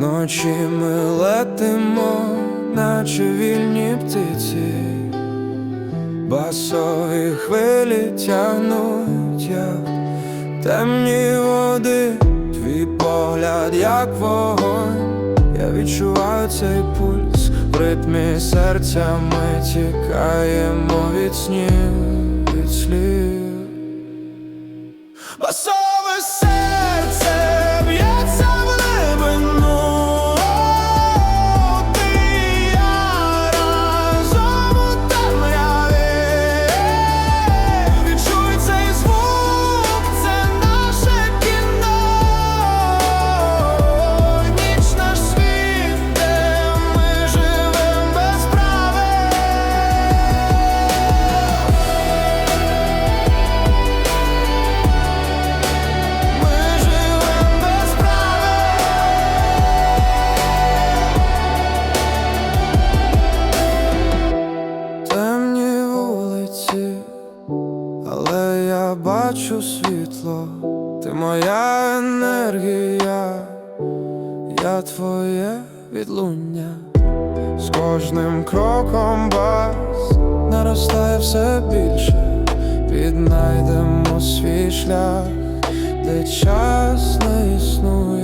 Вночі ми летимо, наче вільні птиці, басові хвилі тягнуть, як темні води, твій погляд, як вогонь, я відчуваю цей пульс, в ритмі серця. Ми тікаємо від снів, бачу світло, ти моя енергія, я твоє відлуння. З кожним кроком бас наростає все більше, піднайдемо свій шлях, де час не існує.